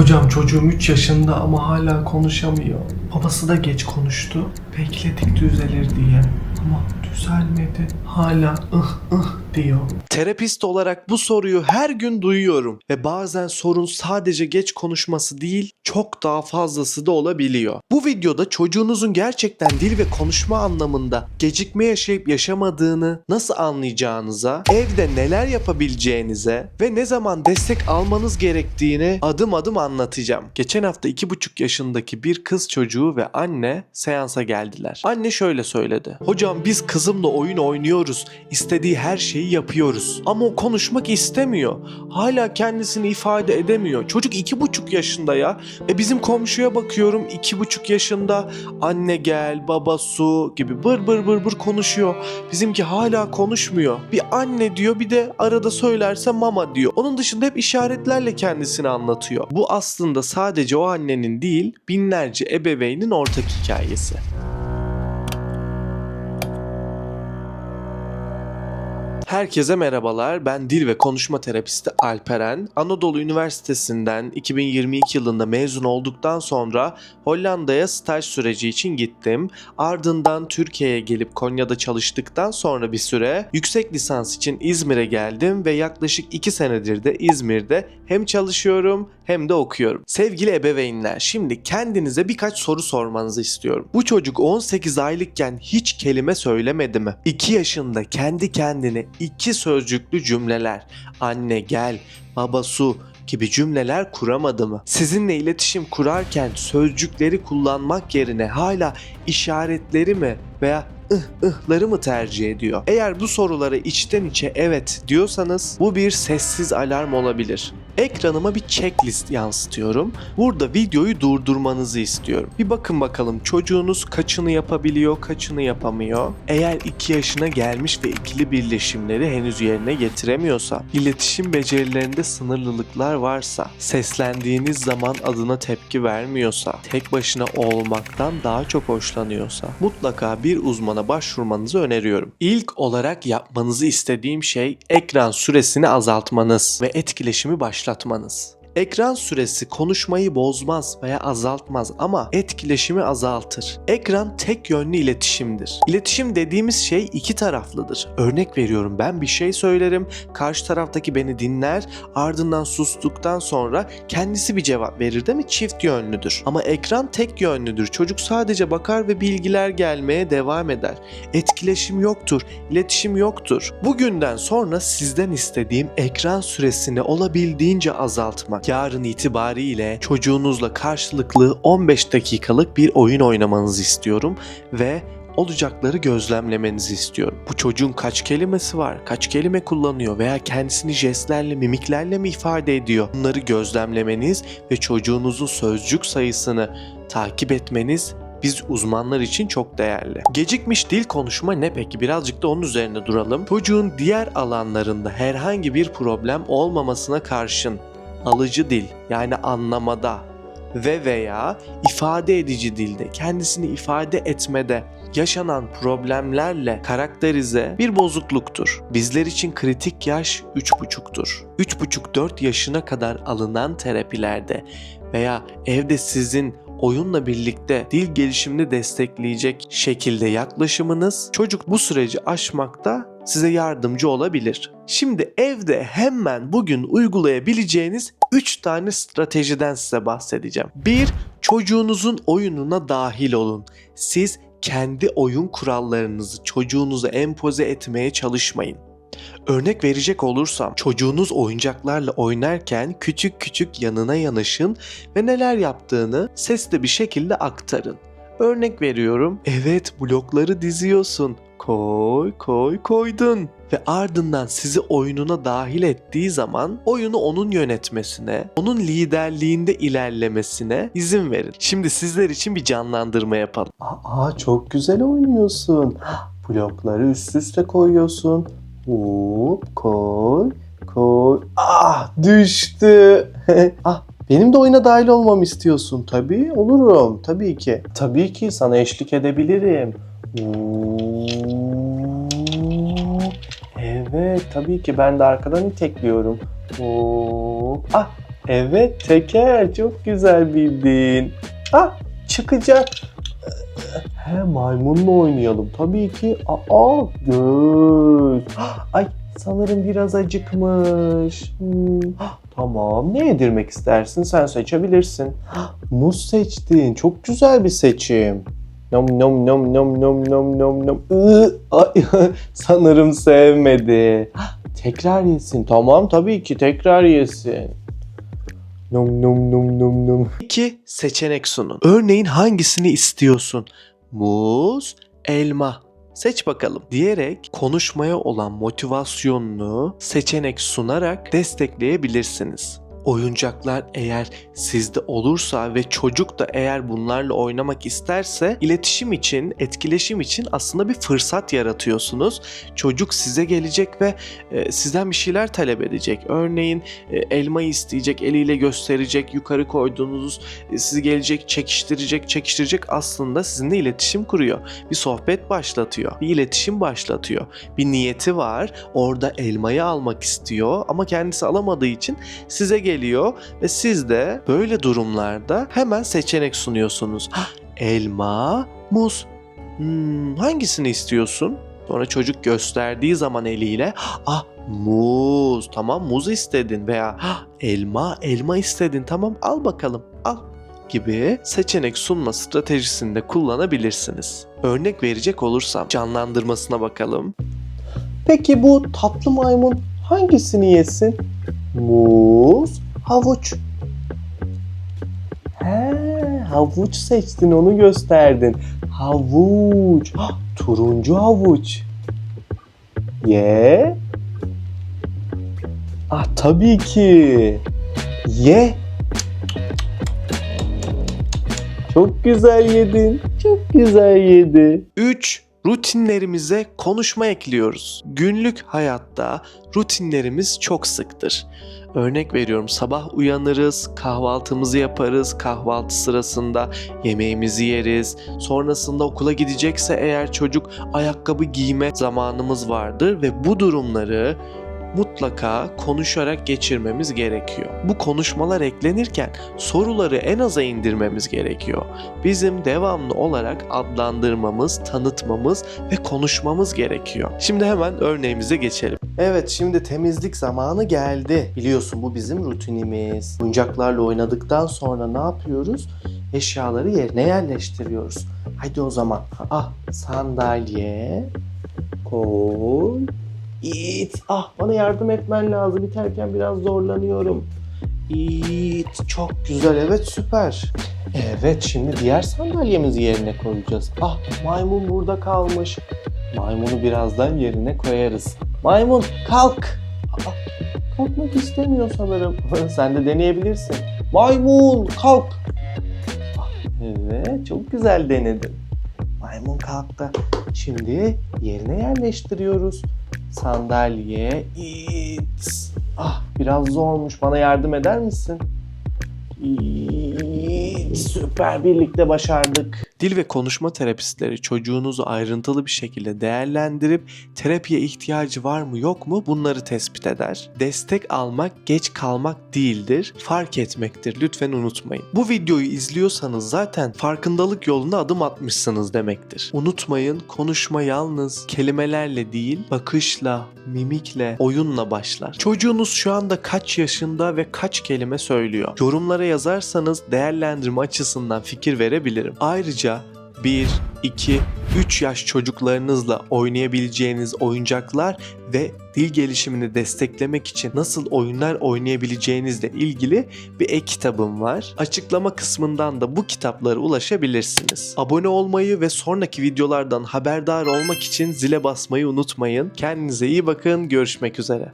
Hocam çocuğum 3 yaşında ama hala konuşamıyor. Babası da geç konuştu. Bekledik düzelir diye. Ama düzelmedi. Hala ıh ıh diyor. Terapist olarak bu soruyu her gün duyuyorum ve bazen sorun sadece geç konuşması değil, çok daha fazlası da olabiliyor. Bu videoda çocuğunuzun gerçekten dil ve konuşma anlamında gecikme yaşayıp yaşamadığını nasıl anlayacağınıza, evde neler yapabileceğinize ve ne zaman destek almanız gerektiğini adım adım anlatacağım. Geçen hafta 2,5 yaşındaki bir kız çocuğu ve anne seansa geldiler. Anne şöyle söyledi. Hocam biz kızımla oyun oynuyoruz. İstediği her şeyi yapıyoruz. Ama o konuşmak istemiyor. Hala kendisini ifade edemiyor. Çocuk iki buçuk yaşında ya. E bizim komşuya bakıyorum iki buçuk yaşında. Anne gel, baba su gibi bır bır bır bır konuşuyor. Bizimki hala konuşmuyor. Bir anne diyor bir de arada söylerse mama diyor. Onun dışında hep işaretlerle kendisini anlatıyor. Bu aslında sadece o annenin değil binlerce ebeveynin ortak hikayesi. Herkese merhabalar. Ben dil ve konuşma terapisti Alperen. Anadolu Üniversitesi'nden 2022 yılında mezun olduktan sonra Hollanda'ya staj süreci için gittim. Ardından Türkiye'ye gelip Konya'da çalıştıktan sonra bir süre yüksek lisans için İzmir'e geldim ve yaklaşık 2 senedir de İzmir'de hem çalışıyorum hem de okuyorum. Sevgili ebeveynler, şimdi kendinize birkaç soru sormanızı istiyorum. Bu çocuk 18 aylıkken hiç kelime söylemedi mi? 2 yaşında kendi kendine iki sözcüklü cümleler, anne gel, baba su gibi cümleler kuramadı mı? Sizinle iletişim kurarken sözcükleri kullanmak yerine hala işaretleri mi veya ıh ıhları mı tercih ediyor? Eğer bu sorulara içten içe evet diyorsanız bu bir sessiz alarm olabilir. Ekranıma bir checklist yansıtıyorum. Burada videoyu durdurmanızı istiyorum. Bir bakın bakalım çocuğunuz kaçını yapabiliyor, kaçını yapamıyor. Eğer 2 yaşına gelmiş ve ikili birleşimleri henüz yerine getiremiyorsa, iletişim becerilerinde sınırlılıklar varsa, seslendiğiniz zaman adına tepki vermiyorsa, tek başına olmaktan daha çok hoşlanıyorsa, mutlaka bir uzmana başvurmanızı öneriyorum. İlk olarak yapmanızı istediğim şey ekran süresini azaltmanız ve etkileşimi başlatmanız başlatmanız. Ekran süresi konuşmayı bozmaz veya azaltmaz ama etkileşimi azaltır. Ekran tek yönlü iletişimdir. İletişim dediğimiz şey iki taraflıdır. Örnek veriyorum ben bir şey söylerim, karşı taraftaki beni dinler, ardından sustuktan sonra kendisi bir cevap verir değil mi? Çift yönlüdür. Ama ekran tek yönlüdür. Çocuk sadece bakar ve bilgiler gelmeye devam eder. Etkileşim yoktur, iletişim yoktur. Bugünden sonra sizden istediğim ekran süresini olabildiğince azaltmak. Yarın itibariyle çocuğunuzla karşılıklı 15 dakikalık bir oyun oynamanızı istiyorum ve olacakları gözlemlemenizi istiyorum. Bu çocuğun kaç kelimesi var, kaç kelime kullanıyor veya kendisini jestlerle, mimiklerle mi ifade ediyor? Bunları gözlemlemeniz ve çocuğunuzun sözcük sayısını takip etmeniz biz uzmanlar için çok değerli. Gecikmiş dil konuşma ne peki? Birazcık da onun üzerine duralım. Çocuğun diğer alanlarında herhangi bir problem olmamasına karşın alıcı dil yani anlamada ve veya ifade edici dilde kendisini ifade etmede yaşanan problemlerle karakterize bir bozukluktur. Bizler için kritik yaş 3,5'tur. 3,5-4 yaşına kadar alınan terapilerde veya evde sizin oyunla birlikte dil gelişimini destekleyecek şekilde yaklaşımınız çocuk bu süreci aşmakta size yardımcı olabilir. Şimdi evde hemen bugün uygulayabileceğiniz 3 tane stratejiden size bahsedeceğim. 1. Çocuğunuzun oyununa dahil olun. Siz kendi oyun kurallarınızı çocuğunuza empoze etmeye çalışmayın. Örnek verecek olursam çocuğunuz oyuncaklarla oynarken küçük küçük yanına yanaşın ve neler yaptığını sesli bir şekilde aktarın. Örnek veriyorum. Evet blokları diziyorsun. Koy koy koydun. Ve ardından sizi oyununa dahil ettiği zaman oyunu onun yönetmesine, onun liderliğinde ilerlemesine izin verin. Şimdi sizler için bir canlandırma yapalım. Aa çok güzel oynuyorsun. Blokları üst üste koyuyorsun. Hop koy koy. Ah düştü. ah benim de oyuna dahil olmamı istiyorsun. Tabii olurum. Tabii ki. Tabii ki sana eşlik edebilirim. Oo. Evet tabii ki ben de arkadan itekliyorum. Oo. Ah Evet teker çok güzel bildin. Ah çıkacak. He maymunla oynayalım. Tabii ki. Aa göz. Ay sanırım biraz acıkmış. Hmm, Tamam ne yedirmek istersin sen seçebilirsin. Muz seçtin. Çok güzel bir seçim. Nom nom nom nom nom nom nom nom. Iı, Ay, sanırım sevmedi. Tekrar yesin. Tamam tabii ki tekrar yesin. Nom nom nom nom nom. 2. Seçenek sunun. Örneğin hangisini istiyorsun? Muz, elma. Seç bakalım diyerek konuşmaya olan motivasyonunu seçenek sunarak destekleyebilirsiniz. Oyuncaklar eğer sizde olursa ve çocuk da eğer bunlarla oynamak isterse iletişim için, etkileşim için aslında bir fırsat yaratıyorsunuz. Çocuk size gelecek ve e, sizden bir şeyler talep edecek. Örneğin e, elmayı isteyecek, eliyle gösterecek, yukarı koyduğunuz e, sizi gelecek, çekiştirecek, çekiştirecek aslında sizinle iletişim kuruyor. Bir sohbet başlatıyor, bir iletişim başlatıyor. Bir niyeti var, orada elmayı almak istiyor ama kendisi alamadığı için size geliyor ve siz de böyle durumlarda hemen seçenek sunuyorsunuz. Elma, muz. Hmm, hangisini istiyorsun? Sonra çocuk gösterdiği zaman eliyle ah muz tamam muz istedin veya "Ah, elma elma istedin tamam al bakalım al gibi seçenek sunma stratejisini de kullanabilirsiniz. Örnek verecek olursam canlandırmasına bakalım. Peki bu tatlı maymun hangisini yesin? Muz, havuç. He, havuç seçtin onu gösterdin. Havuç. Ah, turuncu havuç. Ye. Ah tabii ki. Ye. Çok güzel yedin. Çok güzel yedi. 3. Rutinlerimize konuşma ekliyoruz. Günlük hayatta rutinlerimiz çok sıktır. Örnek veriyorum sabah uyanırız, kahvaltımızı yaparız, kahvaltı sırasında yemeğimizi yeriz. Sonrasında okula gidecekse eğer çocuk ayakkabı giyme zamanımız vardır ve bu durumları mutlaka konuşarak geçirmemiz gerekiyor. Bu konuşmalar eklenirken soruları en aza indirmemiz gerekiyor. Bizim devamlı olarak adlandırmamız, tanıtmamız ve konuşmamız gerekiyor. Şimdi hemen örneğimize geçelim. Evet şimdi temizlik zamanı geldi. Biliyorsun bu bizim rutinimiz. Oyuncaklarla oynadıktan sonra ne yapıyoruz? Eşyaları yerine yerleştiriyoruz. Hadi o zaman. Ah sandalye koy. İt. Ah bana yardım etmen lazım. İterken biraz zorlanıyorum. İt. Çok güzel. Evet süper. Evet şimdi diğer sandalyemizi yerine koyacağız. Ah maymun burada kalmış. Maymunu birazdan yerine koyarız. Maymun kalk. Aa, kalkmak istemiyor sanırım. Sen de deneyebilirsin. Maymun kalk. Ah, Evet çok güzel denedin. Maymun kalktı. Şimdi yerine yerleştiriyoruz. Sandalye, it. Ah biraz zormuş. Bana yardım eder misin? İt. Süper birlikte başardık. Dil ve konuşma terapistleri çocuğunuzu ayrıntılı bir şekilde değerlendirip terapiye ihtiyacı var mı yok mu bunları tespit eder. Destek almak geç kalmak değildir, fark etmektir. Lütfen unutmayın. Bu videoyu izliyorsanız zaten farkındalık yoluna adım atmışsınız demektir. Unutmayın konuşma yalnız kelimelerle değil, bakışla, mimikle, oyunla başlar. Çocuğunuz şu anda kaç yaşında ve kaç kelime söylüyor? Yorumlara yazarsanız değerlendirme açısından fikir verebilirim. Ayrıca 1, 2, 3 yaş çocuklarınızla oynayabileceğiniz oyuncaklar ve dil gelişimini desteklemek için nasıl oyunlar oynayabileceğinizle ilgili bir e-kitabım var. Açıklama kısmından da bu kitaplara ulaşabilirsiniz. Abone olmayı ve sonraki videolardan haberdar olmak için zile basmayı unutmayın. Kendinize iyi bakın. Görüşmek üzere.